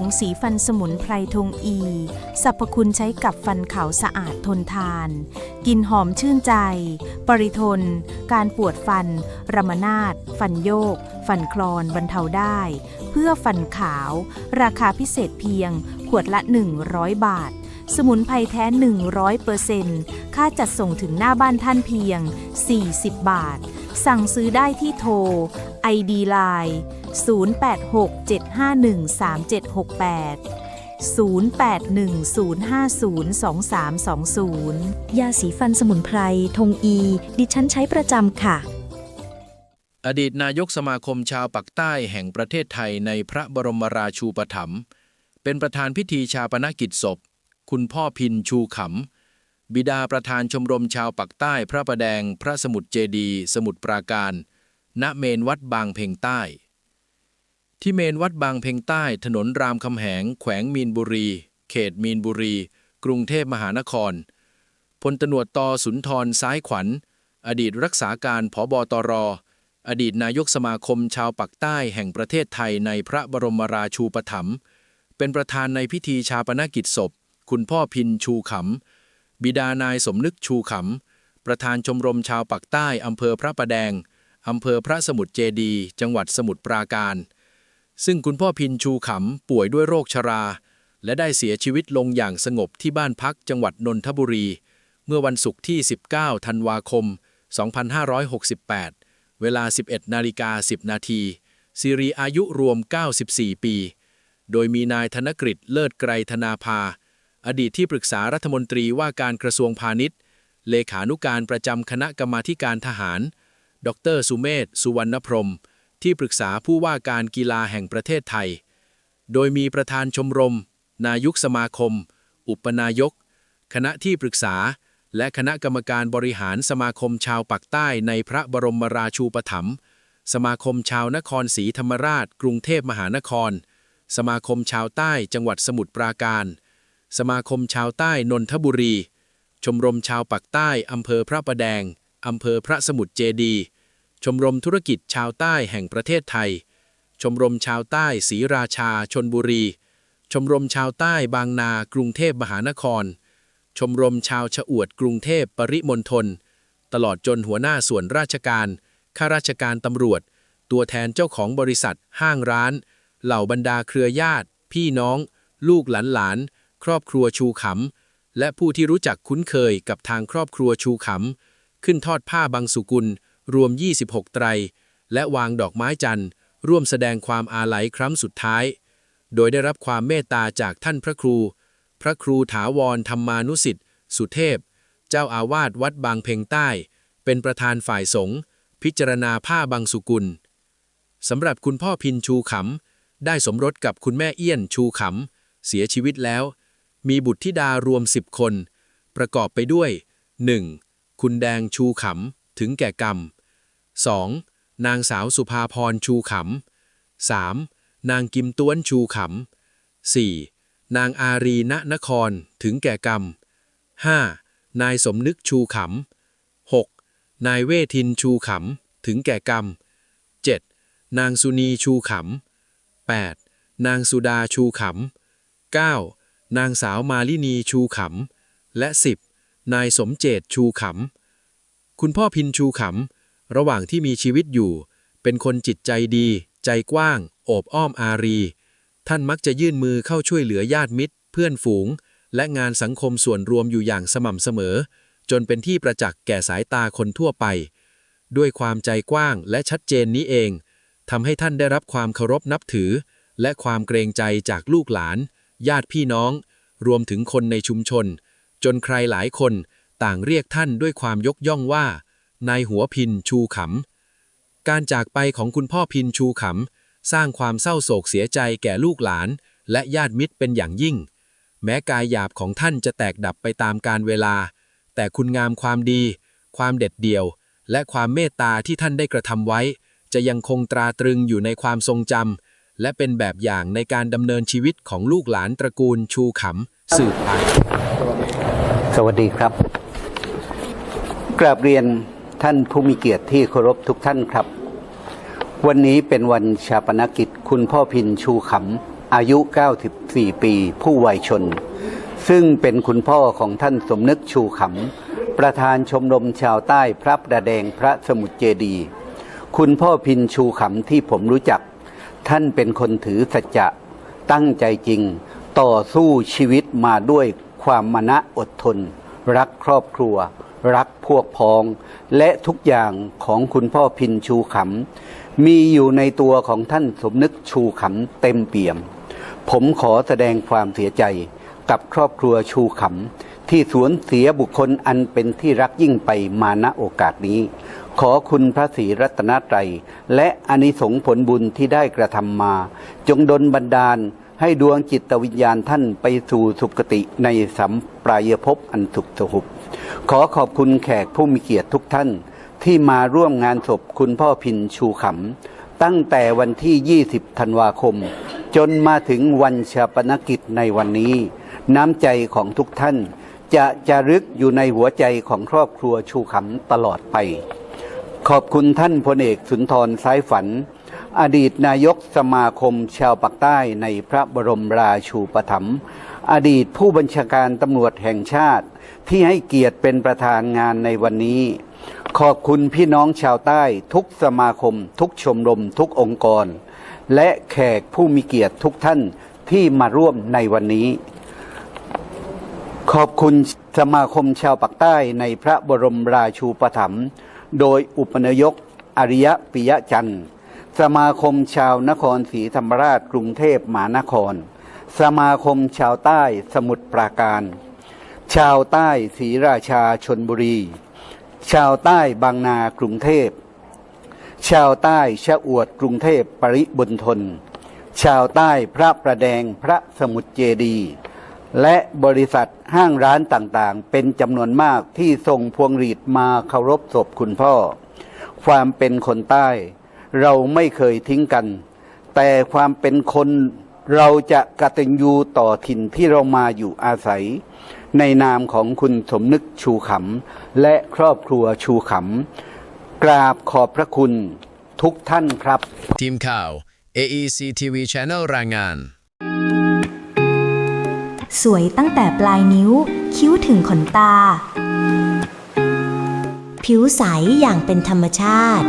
ผงสีฟันสมุนไพรทงอี สรรพคุณใช้กับฟันขาวสะอาดทนทานกลินหอมชื่นใจ ปริทน การปวดฟัน รมนาดฟันโยก ฟันคลอนบรรเทาได้ เพื่อฟันขาว ราคาพิเศษเพียง ขวดละ 100 บาท สมุนไพรแท้ 100%ค่าจัดส่งถึงหน้าบ้านท่านเพียง 40 บาท สั่งซื้อได้ที่โทร ID Line 0867513768 0810502320 ยาสีฟันสมุนไพร ทงอี ดิฉันใช้ประจำค่ะ อดีตนายกสมาคมชาวปักใต้แห่งประเทศไทยในพระบรมราชูปถัมภ์เป็นประธานพิธีชาปนกิจศพ คุณพ่อพินชูขำ บิดาประธานชมรมชาวปักใต้พระประแดง พระสมุทรเจดีย์สมุทรปราการ ณเมนวัดบางเพ็งใต้ ที่เมนวัดบางเพ็งใต้ถนนรามคำแหง แขวงมีนบุรี เขตมีนบุรี กรุงเทพมหานครพลตำรวจตอสุนทรซ้ายขวัญ อดีตรักษาการผบตรอดีตนายกสมาคมชาวปักใต้แห่งประเทศไทยในพระบรมราชูปถัมภ์เป็นประธานในพิธีชาปนกิจศพ คุณพ่อพินชูขำ บิดานายสมนึกชูขำ ประธานชมรมชาวปักใต้อำเภอพระประแดงอำเภอพระสมุทรเจดี จังหวัดสมุทรปราการ ซึ่งคุณพ่อพินชูขำป่วยด้วยโรคชรา และได้เสียชีวิตลงอย่างสงบที่บ้านพักจังหวัดนนทบุรี เมื่อวันศุกร์ที่ 19 ธันวาคม 2568 เวลา 11 นาฬิกา 10 นาทีซีรีอายุรวม 94 ปี โดยมีนายธนกฤษเลิศไกรธนาภา อดีตที่ปรึกษารัฐมนตรีว่าการกระทรวงพาณิชย์ เลขานุการประจำคณะกรรมาการทหาร ดรสุเมธสุวรรณพรม ที่ปรึกษาผู้ว่าการกีฬาแห่งประเทศไทย โดยมีประธานชมรม นายุกสมาคม อุปนายก คณะที่ปรึกษา และคณะกรรมการบริหารสมาคมชาวปักใต้ในพระบรมราชูปถัมภ์สมาคมชาวนครศรีธรรมราช กรุงเทพมหานคร สมาคมชาวใต้จังหวัดสมุทรปราการ สมาคมชาวใต้นนทบุรี ชมรมชาวปักใต้อำเภอพระประแดงอำเภอพระสมุทรเจดีย์ ชมรมธุรกิจชาวใต้แห่งประเทศไทย ชมรมชาวใต้ศรีราชาชนบุรี ชมรมชาวใต้บางนา กรุงเทพมหานคร ชมรมชาวชะอวดกรุงเทพปริมณฑล ตลอดจนหัวหน้าส่วนราชการ ข้าราชการตำรวจ ตัวแทนเจ้าของบริษัท ห้างร้าน เหล่าบรรดาเครือญาติ พี่น้อง ลูกหลานหลาน ครอบครัวชูขำ และผู้ที่รู้จักคุ้นเคยกับทางครอบครัวชูขำ ขึ้นทอดผ้าบางสุกุล รวม 26 ไตร และวางดอกไม้จันทร์ ร่วมแสดงความอาลัยครั้งสุดท้าย โดยได้รับความเมตตาจากท่านพระครู พระครูถาวรธรรมานุสิทธิ์สุเทพ เจ้าอาวาสวัดบางเพ็งใต้ เป็นประธานฝ่ายสงฆ์พิจารณาผ้าบางสุกุลสำหรับคุณพ่อพินชูขำ ได้สมรสกับคุณแม่เอี้ยนชูขำ เสียชีวิตแล้ว มีบุตรธิดารวมสิบคน ประกอบไปด้วย 1. คุณแดงชูขำ ถึงแก่กรรม 2. นางสาวสุภาพรชูขำ 3. นางกิมต้วนชูขำ 4. นางอารีณนครถึงแก่กรรม 5. นายสมนึกชูขำ 6. นายเวทินชูขำ ถึงแก่กรรม 7. นางสุนีชูขำ 8. นางสุดาชูขำ 9. นางสาวมาลินีชูขำ และ 10. นายสมเจตชูขำ คุณพ่อพินชูขำ ระหว่างที่มีชีวิตอยู่ เป็นคนจิตใจดี ใจกว้าง โอบอ้อมอารี ท่านมักจะยื่นมือเข้าช่วยเหลือญาติมิตร เพื่อนฝูง และงานสังคมส่วนรวมอยู่อย่างสม่ำเสมอ จนเป็นที่ประจักษ์แก่สายตาคนทั่วไป ด้วยความใจกว้างและชัดเจนนี้เองทำให้ท่านได้รับความเคารพนับถือ และความเกรงใจจากลูกหลาน ญาติพี่น้อง รวมถึงคนในชุมชน จนใครหลายคน ต่างเรียกท่านด้วยความยกย่องว่า นายหัวพินชูขำ การจากไปของคุณพ่อพินชูขำ สร้างความเศร้าโศกเสียใจแก่ลูกหลาน และญาติมิตรเป็นอย่างยิ่ง แม้กายหยาบของท่านจะแตกดับไปตามกาลเวลา แต่คุณงามความดี ความเด็ดเดี่ยว และความเมตตาที่ท่านได้กระทำไว้ จะยังคงตราตรึงอยู่ในความทรงจำและเป็นแบบอย่างในการดำเนินชีวิตของลูกหลานตระกูลชูขำสืบไปสวัสดีครับ กราบเรียนท่านผู้มีเกียรติที่เคารพทุกท่านครับ วันนี้เป็นวันชาปนกิจคุณพ่อพินชูขำอายุ 94 ปี ผู้วัยชน ซึ่งเป็นคุณพ่อของท่านสมนึกชูขำประธานชมรมชาวใต้พระประแดงพระสมุทรเจดี คุณพ่อพินชูขำที่ผมรู้จัก ท่านเป็นคนถือสัจจะตั้งใจจริง ต่อสู้ชีวิตมาด้วยความมณะอดทน รักครอบครัว รักพวกพ้อง และทุกอย่างของคุณพ่อพินชูขำ มีอยู่ในตัวของท่านสมนึกชูขำเต็มเปี่ยม ผมขอแสดงความเสียใจกับครอบครัวชูขำ ที่สวนเสียบุคคลอันเป็นที่รักยิ่งไปมาณโอกาสนี้ ขอคุณพระศรีรัตนตรัย และอนิสงผลบุญที่ได้กระทำมา จงดลบันดาลให้ดวงจิตวิญญาณท่านไปสู่สุคติในสัมปรายภพอันสุขสหุบ ขอขอบคุณแขกผู้มีเกียรติทุกท่าน ที่มาร่วมงานศพคุณพ่อพินชูขำ ตั้งแต่วันที่ 20 ธันวาคม จนมาถึงวันชาปนกิจในวันนี้ น้ำใจของทุกท่าน จะจะรึกอยู่ในหัวใจของครอบครัวชูขำตลอดไป ขอบคุณท่านพลเอกสุนทรสายฝัน อดีตนายกสมาคมชาวปากใต้ในพระบรมราชูปถัมภ์อดีตผู้บัญชาการตำรวจแห่งชาติ ที่ให้เกียรติเป็นประธานงานในวันนี้ ขอบคุณพี่น้องชาวใต้ทุกสมาคม ทุกชมรม ทุกองค์กร และแขกผู้มีเกียรติทุกท่านที่มาร่วมในวันนี้ ขอบคุณสมาคมชาวปากใต้ในพระบรมราชูปถัมภ์โดยอุปนายกอริยปิยะจันทร์ สมาคมชาวนครศรีธรรมราชกรุงเทพมหานคร สมาคมชาวใต้สมุทรปราการ ชาวใต้ศรีราชาชนบุรี ชาวใต้บางนากรุงเทพ ชาวใต้ชะอวดกรุงเทพปริบนทน ชาวใต้พระประแดงพระสมุทรเจดี และบริษัทห้างร้านต่างๆ เป็นจำนวนมากที่ส่งพวงหรีดมาเคารพศพคุณพ่อ ความเป็นคนใต้ เราไม่เคยทิ้งกัน แต่ความเป็นคนเราจะกตัญญูต่อถิ่นที่เรามาอยู่อาศัย ในนามของคุณสมนึกชูขำ และครอบครัวชูขำ กราบขอบพระคุณทุกท่านครับ ทีมข่าว AEC TV Channel รายงาน สวยตั้งแต่ปลายนิ้ว คิ้วถึงขนตา ผิวใสอย่างเป็นธรรมชาติ